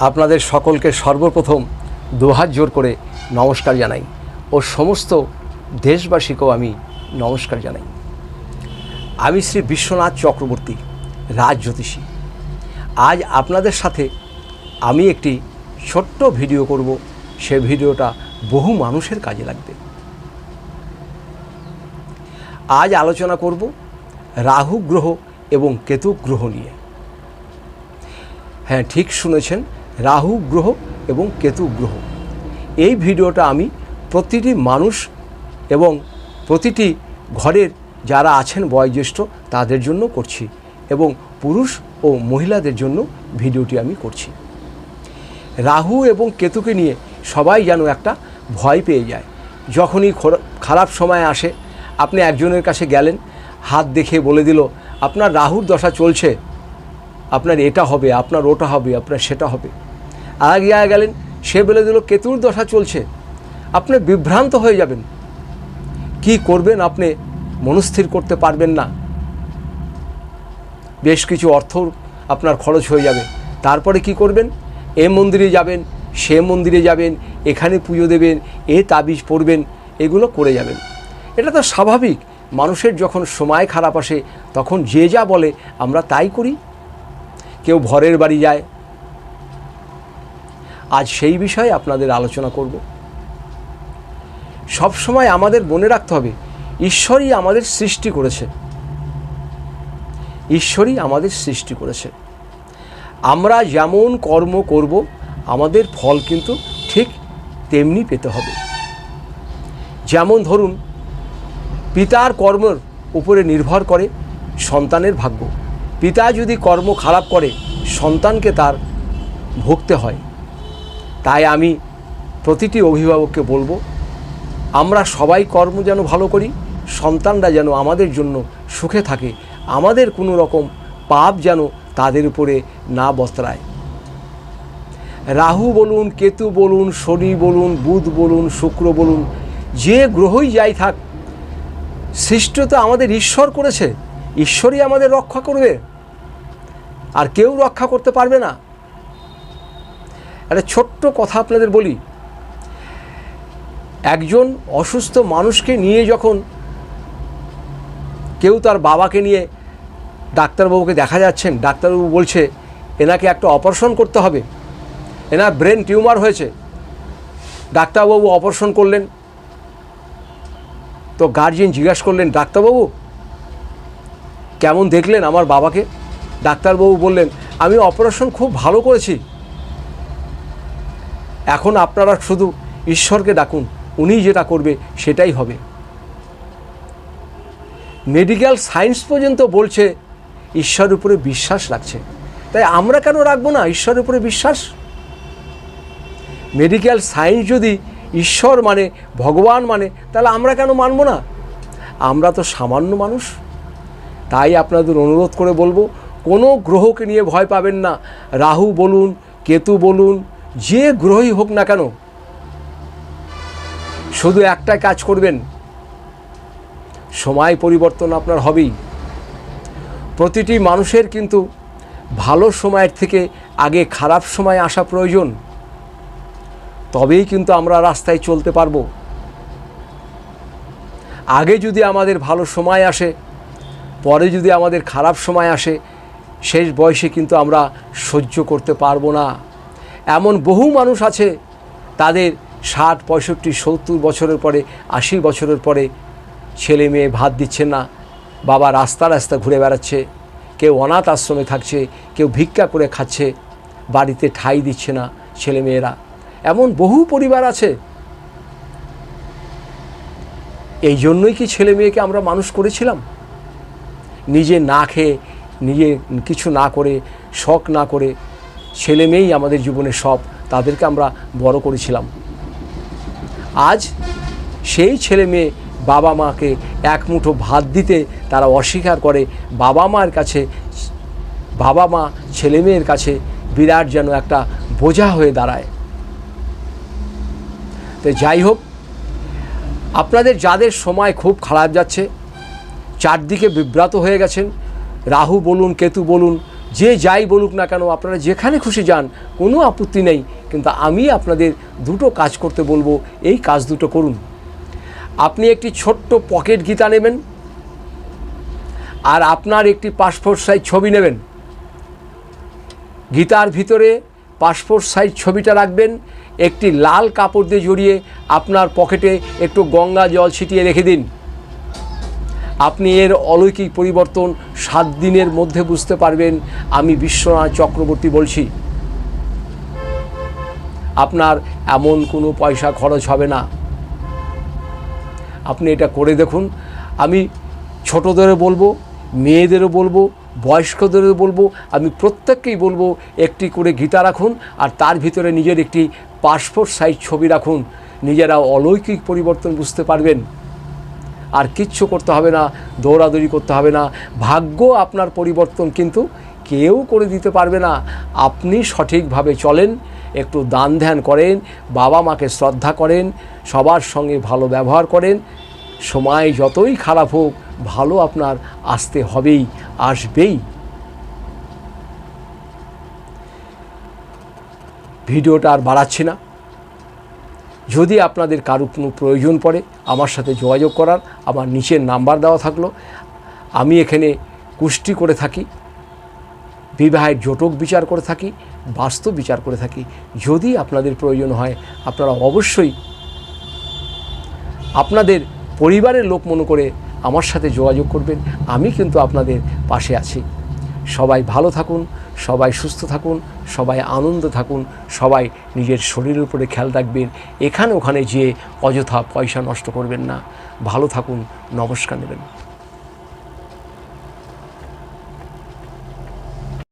আপনাদের সকলকে সর্বপ্রথম দুহাত জোর করে নমস্কার জানাই ও সমস্ত দেশবাসীকেও আমি নমস্কার জানাই। আমি শ্রী বিশ্বনাথ চক্রবর্তী রাজ জ্যোতিষী আজ আপনাদের সাথে আমি একটি ছোট্ট ভিডিও করব। সে ভিডিওটা বহু মানুষের কাজে লাগবে। আজ আলোচনা করব রাহু গ্রহ এবং কেতু গ্রহ নিয়ে। হ্যাঁ ঠিক শুনেছেন রাহু গ্রহ এবং কেতু গ্রহ। এই ভিডিওটা আমি প্রতিটি মানুষ এবং প্রতিটি ঘরের যারা আছেন বয়োজ্যেষ্ঠ, তাদের জন্য করছি এবং পুরুষ ও মহিলাদের জন্য ভিডিওটি আমি করছি। রাহু এবং কেতুকে নিয়ে সবাই যেন একটা ভয় পেয়ে যায়। যখনই খোরা- খারাপ সময় আসে, আপনি একজনের কাছে গেলেন, হাত দেখে বলে দিল, আপনার রাহুর দশা চলছে। আপনার এটা হবে, আপনার ওটা হবে, আপনার সেটা হবে। এক গেলেন, সে বলে দিল কেতুর দশা চলছে? আপনি বিভ্রান্ত হয়ে যাবেন। কি করবেন আপনি? মনস্থির করতে পারবেন না। বেশ কিছু অর্থ আপনার খরচ হয়ে যাবে। তারপরে কি করবেন? এ মন্দিরে যাবেন, সে মন্দিরে যাবেন, এখানে পুজো দেবেন, এ তাবিজ পড়বেন এগুলো করে যাবেন। এটা তো স্বাভাবিক। মানুষের যখন সময় খারাপ আসে, তখন যে যা বলে, আমরা তাই করি। কেউ ভরের বাড়ি যায় আজ সেই বিষয়ে আপনাদের আলোচনা করব। সব সময় আমাদের মনে রাখতে হবে, ঈশ্বরই আমাদের সৃষ্টি করেছে। ঈশ্বরই আমাদের সৃষ্টি করেছে। আমরা যেমন কর্ম করব, আমাদের ফল কিন্তু ঠিক তেমনি পেতে হবে। যেমন ধরুন, পিতার কর্মের উপরে নির্ভর করে সন্তানের ভাগ্য। পিতা যদি কর্ম খারাপ করে, সন্তানকে তার ভুগতে হয়। তাই আমি প্রতিটি অভিভাবককে বলব, আমরা সবাই কর্ম যেন ভালো করি, সন্তানরা যেন আমাদের জন্য সুখে থাকে, আমাদের কোনো রকম পাপ যেন তাদের উপরে না বস্ত্রায় রাহু বলুন, কেতু বলুন, শনি বলুন, বুধ বলুন, শুক্র বলুন, যে গ্রহই যাই থাক, সৃষ্ট তো আমাদের ঈশ্বর করেছে, ঈশ্বরই আমাদের রক্ষা করবে, আর কেউ রক্ষা করতে পারবে না। একটা ছোট্ট কথা আপনাদের বলি। একজন অসুস্থ মানুষকে নিয়ে যখন কেউ তার বাবাকে নিয়ে ডাক্তারবাবুকে দেখা যাচ্ছেন, ডাক্তারবাবু বলছে, এনাকে একটা অপারেশন করতে হবে। এনার ব্রেন টিউমার হয়েছে। ডাক্তারবাবু অপারেশন করলেন। তো গার্জিয়ান জিজ্ঞাসা করলেন, ডাক্তারবাবু, কেমন দেখলেন আমার বাবাকে? ডাক্তারবাবু বললেন, আমি অপারেশন খুব ভালো করেছি। এখন আপনারা শুধু ঈশ্বরকে ডাকুন, উনি যেটা করবে সেটাই হবে। মেডিকেল সায়েন্স পর্যন্ত বলছে ঈশ্বরের উপরে বিশ্বাস রাখছে। তাই আমরা কেন রাখব না ঈশ্বরের উপরে বিশ্বাস? মেডিকেল সায়েন্স যদি ঈশ্বর মানে ভগবান মানে তাহলে আমরা কেন মানব না? আমরা তো সামান্য মানুষ। তাই আপনাদের অনুরোধ করে বলব, কোনো গ্রহকে নিয়ে ভয় পাবেন না। রাহু বলুন, কেতু বলুন যে গ্রহই হোক না কেন, শুধু একটাই কাজ করবেন। সময় পরিবর্তন আপনার হবেই। প্রতিটি মানুষের কিন্তু ভালো সময়ের থেকে আগে খারাপ সময় আসা প্রয়োজন। তবেই কিন্তু আমরা রাস্তায় চলতে পারব। আগে যদি আমাদের ভালো সময় আসে, পরে যদি আমাদের খারাপ সময় আসে, শেষ বয়সে কিন্তু আমরা সহ্য করতে পারব না। এমন বহু মানুষ আছে তাদের ষাট, পঁয়ষট্টি, সত্তর বছরের পরে আশি বছরের পরে ছেলে মেয়ে ভাত দিচ্ছে না, বাবা রাস্তা রাস্তা ঘুরে বেড়াচ্ছে, কেউ অনাথ আশ্রমে থাকছে, কেউ ভিক্ষা করে খাচ্ছে, বাড়িতে ঠাই দিচ্ছে না ছেলে মেয়েরা। এমন বহু পরিবার আছে। এই জন্যই কি ছেলে মেয়েকে আমরা মানুষ করেছিলাম? নিজে না খেয়ে, নিজে কিছু না করে, শখ না করে ছেলে মেয়েই আমাদের জীবনে সব, তাদেরকে আমরা বড় করেছিলাম। আজ সেই ছেলে মেয়ে বাবা মাকে এক মুঠো ভাত দিতে তারা অস্বীকার করে। বাবা মার কাছে, বাবা মা ছেলে মেয়ের কাছে বিরাট যেন একটা বোঝা হয়ে দাঁড়ায়। তো যাই হোক, আপনাদের যাদের সময় খুব খারাপ যাচ্ছে, চারদিকে বিভ্রাত হয়ে গেছেন, রাহু বলুন, কেতু বলুন যে যাই বলুক না কেন, আপনারা যেখানে খুশি যান, কোনো আপত্তি নেই। কিন্তু আমি আপনাদের দুটো কাজ করতে বলব। এই কাজ দুটো করুন। আপনি একটি ছোট্ট পকেট গীতা নেবেন আর আপনার একটি পাসপোর্ট সাইজ ছবি নেবেন। গীতার ভিতরে পাসপোর্ট সাইজ ছবিটা রাখবেন। একটি লাল কাপড় দিয়ে জড়িয়ে আপনার পকেটে একটু গঙ্গা জল ছিটিয়ে রেখে দিন। আপনি এর অলৌকিক পরিবর্তন সাত দিনের মধ্যে বুঝতে পারবেন। আমি বিশ্বনাথ চক্রবর্তী বলছি। আপনার এমন কোনো পয়সা খরচ হবে না। আপনি এটা করে দেখুন। আমি ছোটদেরও বলব, মেয়েদেরও বলব, বয়স্কদেরও বলব, আমি প্রত্যেককেই বলব, একটি করে গীতা রাখুন আর তার ভিতরে নিজের একটি পাসপোর্ট সাইজ ছবি রাখুন। নিজেরা অলৌকিক পরিবর্তন বুঝতে পারবেন। আর কিচ্ছু করতে হবে না, দৌড়াদৌড়ি করতে হবে না। ভাগ্য আপনার পরিবর্তন কিন্তু কেউ করে দিতে পারবে না। আপনি সঠিকভাবে চলেন, একটু দান ধ্যান করেন, বাবা মাকে শ্রদ্ধা করেন, সবার সঙ্গে ভালো ব্যবহার করেন। সময় যতই খারাপ হোক, ভালো আপনার আসতে হবেই, আসবেই। ভিডিওটা আর বাড়াচ্ছি না। যদি আপনাদের কারও কোনো প্রয়োজন পড়ে, আমার সাথে যোগাযোগ করার, আমার নিচের নাম্বার দেওয়া থাকল। আমি এখানে কুষ্টি করে থাকি, বিবাহের জটক বিচার করে থাকি, বাস্তব বিচার করে থাকি। যদি আপনাদের প্রয়োজন হয়, আপনারা অবশ্যই আপনাদের পরিবারের লোক মনে করে আমার সাথে যোগাযোগ করবেন। আমি কিন্তু আপনাদের পাশে আছি। সবাই ভালো থাকুন, সবাই সুস্থ থাকুন। সবাই আনন্দ থাকুন, সবাই নিজের শরীরের উপরে খেয়াল রাখবেন, এখানে ওখানে যেয়ে অযথা পয়সা নষ্ট করবেন না। ভালো থাকুন, নমস্কার নেবেন।